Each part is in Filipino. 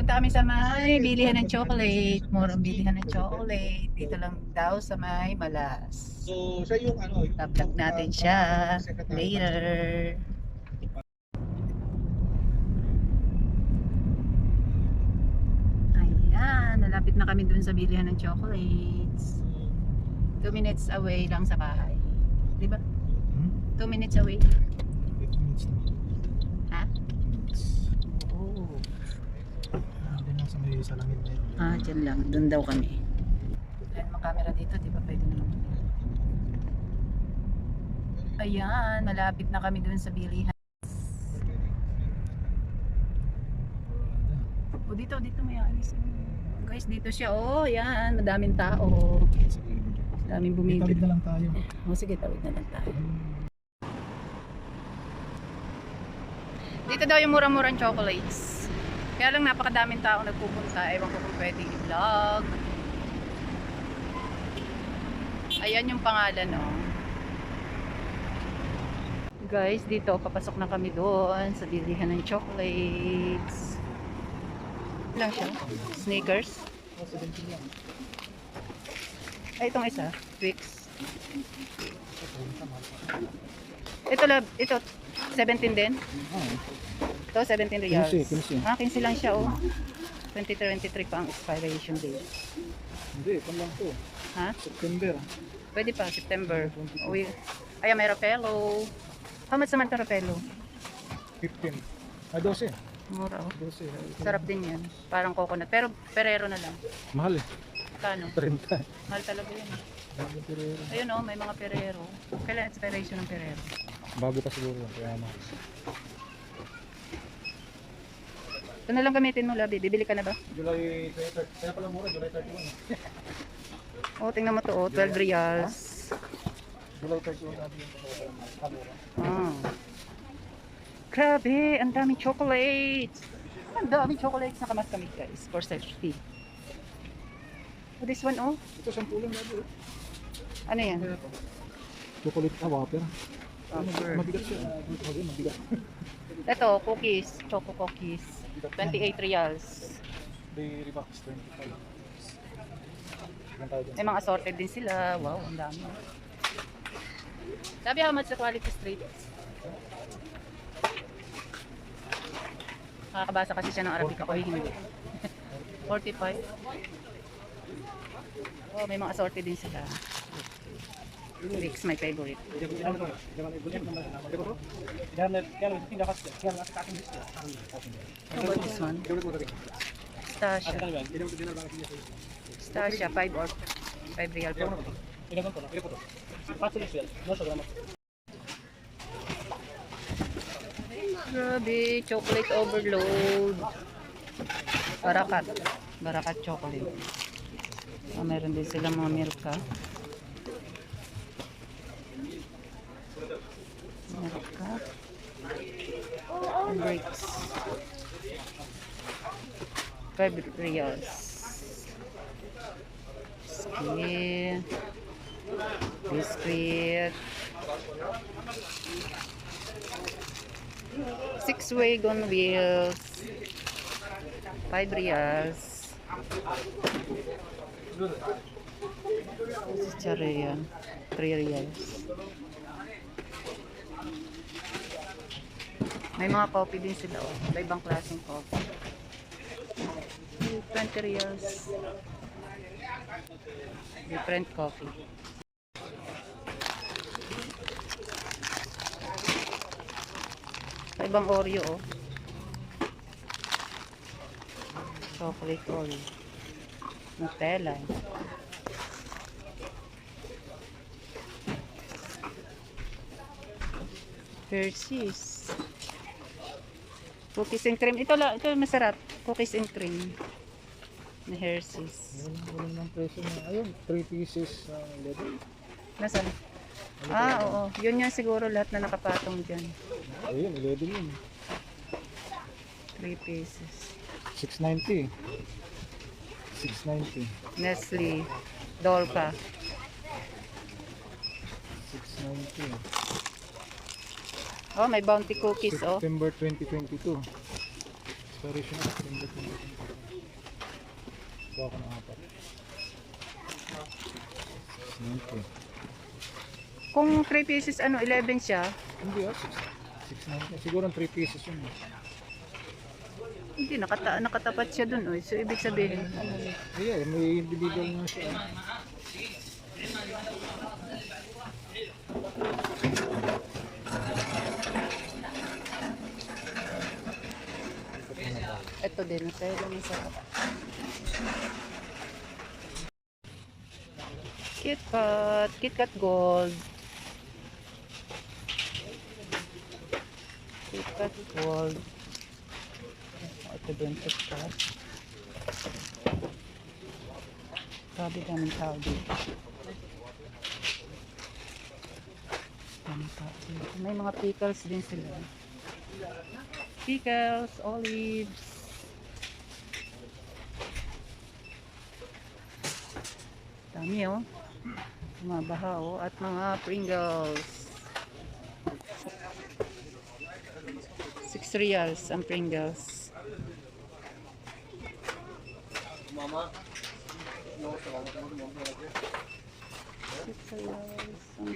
Punta kami sa may bilihan ng chocolate. Murang bilihan ng chocolate. Dito lang daw sa may malas. So, siya yung ano, yung Taplak natin siya later. Ayan, nalapit na kami dun sa bilihan ng chocolates. 2 minutes away lang sa bahay. Di ba? Hmm? 2 minutes away. 8 minutes na. Ha? Oo. Ah, lang sa na yun. Ah, dyan lang. Doon daw kami. Wala namang camera dito, di ba? Pwede na lang. Ayan, malapit na kami doon sa bilihan. O dito, dito may alis. Guys, dito siya. Oh, yan. Madaming tao. Daming bumibili. na lang tayo. O sige, tawid na lang tayo. Dito daw yung murang-murang chocolates. Kaya lang napakadaming tao nagpupunta. Ewan ko kung pwede i-vlog. Ayan yung pangalan, no. Guys, dito papasok na kami doon sa bilihan ng chocolates. Lang siya? Sneakers. Oh, 17 lang. Ay, itong isa. Twix. Ito lab, ito 17 din. Ah, Ito 17 reals. 15, 15. Ah, 15 lang siya oh. 2023 pa ang expiration date. Hindi, pan lang to. Ha? September. Pwede pa September. Uy. Ayan, may Rapello. How much naman ito Rapello? 15. Ah, 12. Mura oh. 12. ah, Sarap din yan. Parang coconut. Pero Ferrero na lang. Mahal eh. Kano? 30. Mahal talaga yan. eh. Bago Ferrero. Ayun oh, may mga Ferrero. Kailan expiration ng Ferrero? Bago pa siguro. Kaya mahal. Ito na lang gamitin mo, Labi. Bibili ka na ba? July 23. Kaya pala mura, July 31. Oh, tingnan mo to oh. 12 reals. July 31 sabi yung kamera. Ah. Grabe, ang daming chocolates. Ang daming chocolates na kamas kami guys for safety. Oh, this one oh. Ito, 10 lang lagi. oh. Ano yan? Chocolate na water. Mabigat siya. Mabigat. Ito, cookies. Choco cookies. 28 reals. They rebox 25. Ilan tayo dyan? May mga assorted din sila. Wow, ang dami. Sabi how much the quality street? Nakakabasa kasi siya ng Arabic ako hindi. 45. Oh, may mga assorted din sila. Mix my favorite. How about this one? Stasia. Stasia, 5 or 5 real Grabe, chocolate overload. Barakat. Barakat chocolate. Ah, meron din sila mga milka. Milka. Bricks. 5 reals. Skin. Six wagon wheels. Five reals. Chicharia. Three reals. May mga coffee din sila. Oh. May ibang klaseng coffee. 20 reals. Different coffee. Sa ibang Oreo, oh. Chocolate Oreo. Nutella. Hershey's. Cookies and cream. Ito lang, ito masarap. Cookies and cream. Na Hershey's. Walang ng presyo na. Ayun, 3 pieces uh, leather. Nasaan? Ah, oo. Yun yung siguro lahat na nakapatong dyan. Ayun, leather yun. 3 pieces. 690. 690. Nestle. Dolca. 690. Oh, may bounty cookies, oh. September 2022. Expiration. Pindot mo. Kuha ko ng apat. Okay. Kung 3 pieces, ano, 11 siya. Hindi ah. 6 Siguro 3 pieces yun. eh. Hindi, nakata nakatapat siya dun. Oh. So, ibig sabihin, ano, Yeah, may individual nga siya. Din. Ito din sa KitKat. KitKat Gold. KitKat Gold. Ito din KitKat. Grabe daming tao dito. Daming tao. May mga pickles din sila. Pickles, olives. Dami oh. Mga baha oh. At mga Pringles. 6 reals ang Pringles. Six reals ang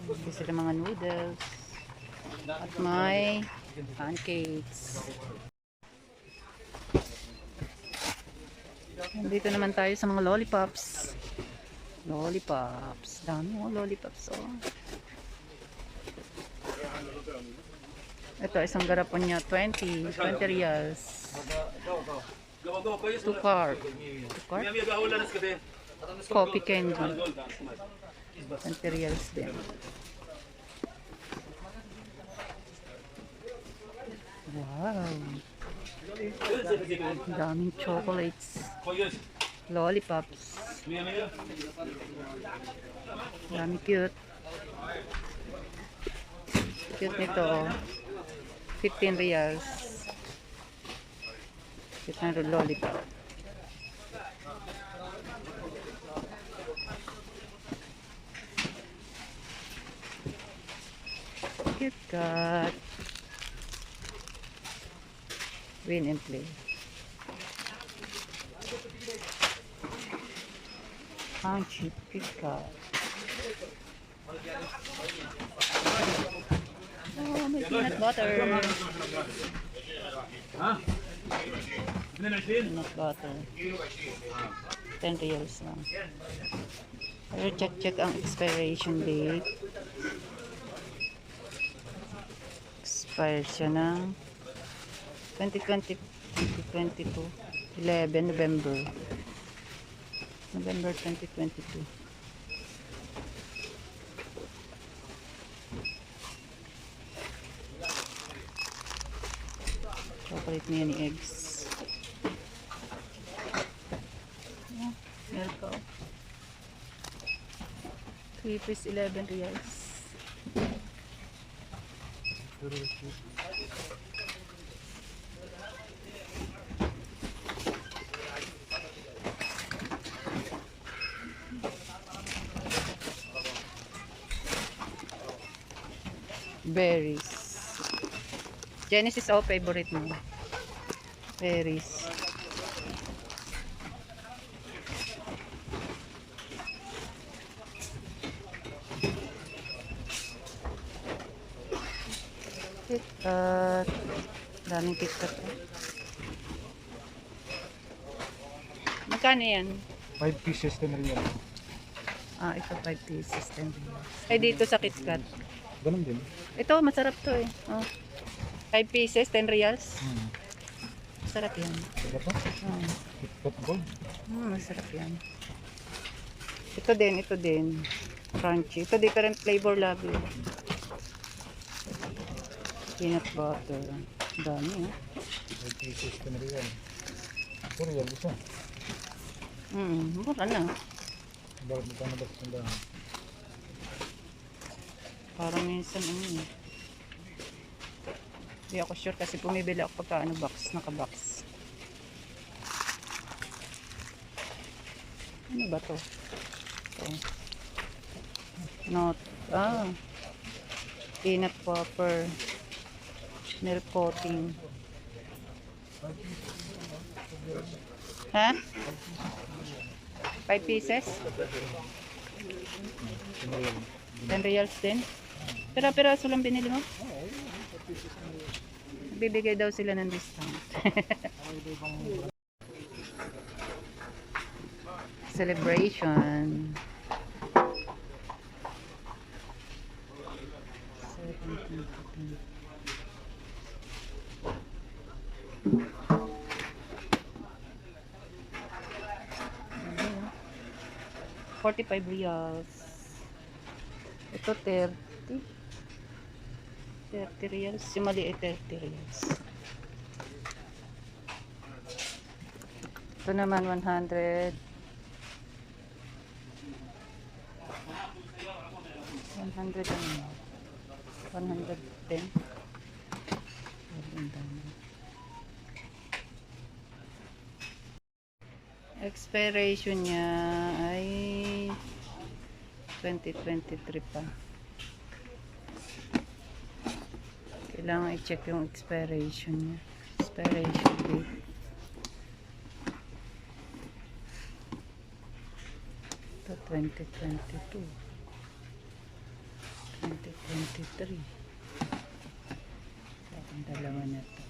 Ito sila mga noodles. At may pancakes. Nandito naman tayo sa mga lollipops. Lollipops. Dami mo lollipops. Oh. Ito, isang garapon niya. 20. 20 reals. Two carb. Two carb? Coffee candy. 20 reals din. Wow. Ang daming chocolates. Lollipops. Dami cute. Cute nito. oh. 15 reals. Cute na lollipop. Kit Kat. Win and play. Kit Kat. Oh, may peanut butter. Peanut butter. 10 reals lang. Pero check check ang expiration date. Expired siya ng 2020 2022 11 November. November 2022 chocolate niya ni eggs. Yeah, meron ko 3 piece 11 reals berries Genesis oh favorite mo berries KitKat daming KitKat oh. magkano yan? 5 pieces 10 real. ah ito 5 pieces 10 reals ay dito sa KitKat Ganun din. ito masarap to eh oh. 5 pieces 10 reals Hmm. masarap yan Diba to? oh. KitKat Gold. Hmm, masarap yan. Ito din, ito din. Crunchy. Ito different flavor lagi. Peanut butter. Dami, eh. 5 pieces 10 real. 2 real isa. Hmm, mura na. Bakit magkano ba sa sandahan? Parang minsan, ano eh. Hindi ako sure kasi pumibili ako pagka ano box, naka-box. Ano ba to? Ito. Not, ah, peanut popper, milk coating. Ha? 5 pieces? 10 reals din? Pera-peraso lang binili mo? Bibigay daw sila ng discount. Celebration. 17. 45 reals. Ito 30. 30 reals. Yung maliit 30 reals. Ito naman 100. 100 ano? 110. Ang dami. Expiration niya ay 2023 pa. Kailangan i-check yung expiration niya. Expiration date. Ito 2022. 2023. So, ang dalawa na to.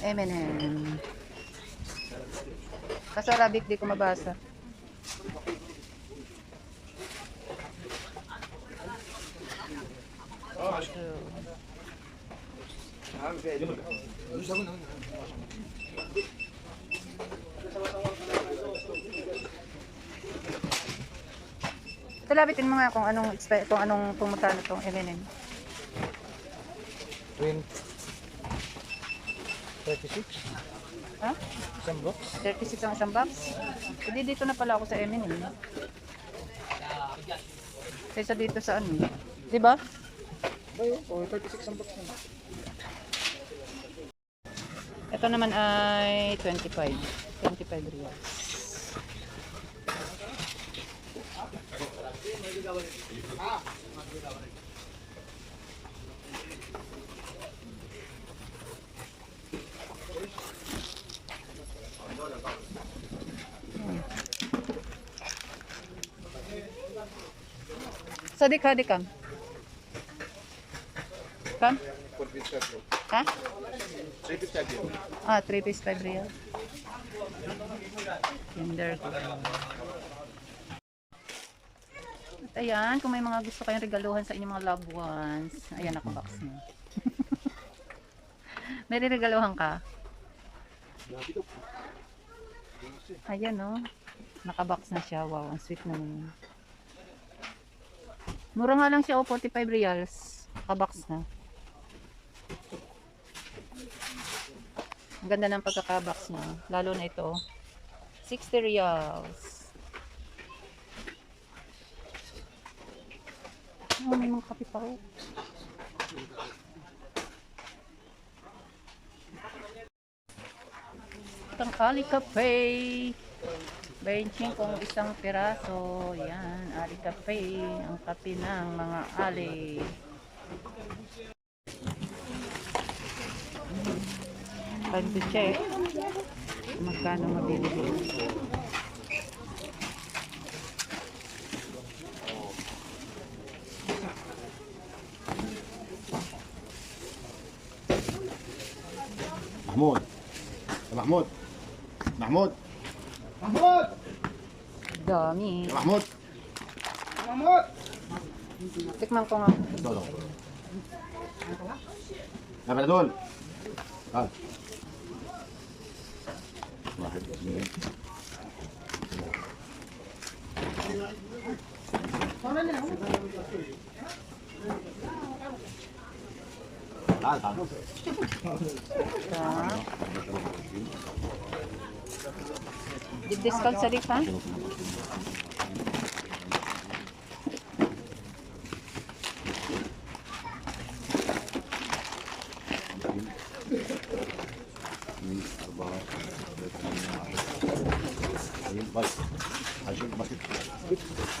M&M. Arabic di ko mabasa. Ito labitin mo nga kung anong kung anong kung magkano tong M&M. 20. 36. Ha? Isang box. 36 ang isang box. Hindi dito na pala ako sa M&M. Kaysa dito sa ano. Di ba? Yun? Oh, 36 ang box naman. Ito naman ay 25. 25 reals. Sadik, sadik kam. Kam? Ha? 350 Ah, 3 piece 5 real. Kinder. At ayan, kung may mga gusto kayong regaluhan sa inyong mga loved ones, ayan nakabox na. may regaluhan ka? Ayan no. Nakabox na siya. Wow, ang sweet naman. Mura nga lang siya, oh, 45 reals. Nakabox na. Ang ganda ng pagkakabox niya. Lalo na ito. 60 reals. Oh, may mga kape pa oh. Itong Ali Cafe. 25 kung isang piraso. Yan, Ali Cafe. Ang kape ng mga Ali. Time to check. Magkano mabibili. محمود يا محمود محمود Mahmud! Dami. يا محمود Mahmud! Tikman ko nga. دول يا بلدول تعال Did this call Sarif, huh?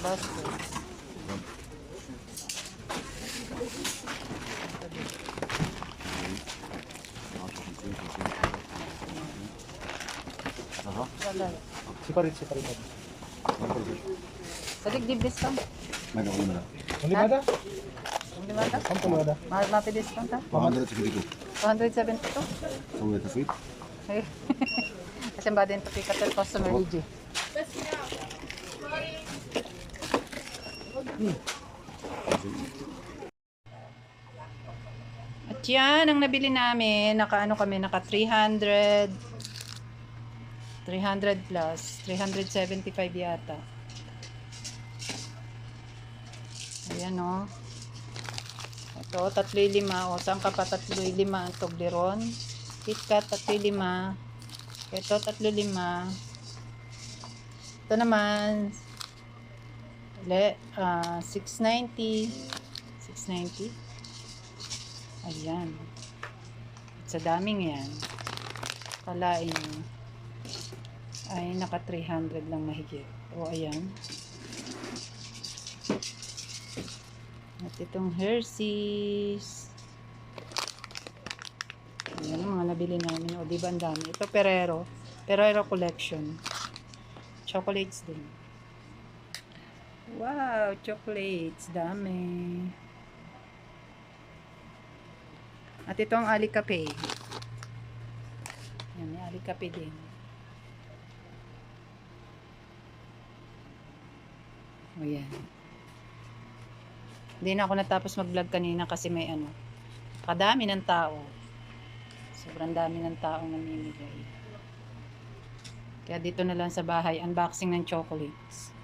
Basket. Aha. Wala. Siparit, siparit. Sa digdib discount. May nakuha mo na. Hindi ba da? Hindi ba ito? Ang tumada. Mahal mapi discount ha? 152. 272. So, ito sweet. Eh. Kasi ba din to pick up the customer EG. At yan ang nabili namin. Naka ano kami, naka 300 300 plus. 375 yata. Ayan o. Ito, tatlo lima. O, saan ka pa tatlo lima? Ang Toblerone. KitKat, tatlo lima. Ito, tatlo lima. Ito naman, le, ah 690. 690. Ayan. Sa daming yan. Kalain nyo. Ay, naka 300 lang mahigit. O, ayan. At itong Hershey's. Ayan mga nabili namin. O, di ba ang dami? Ito Ferrero. Ferrero Collection. Chocolates din. Wow! Chocolates. Dami. At ito ang Alicape. Yan, may Alicape din. O yan. Hindi na ako natapos mag-vlog kanina kasi may ano. Kadami ng tao. Sobrang dami ng taong namimigay. Kaya dito na lang sa bahay, unboxing ng chocolates.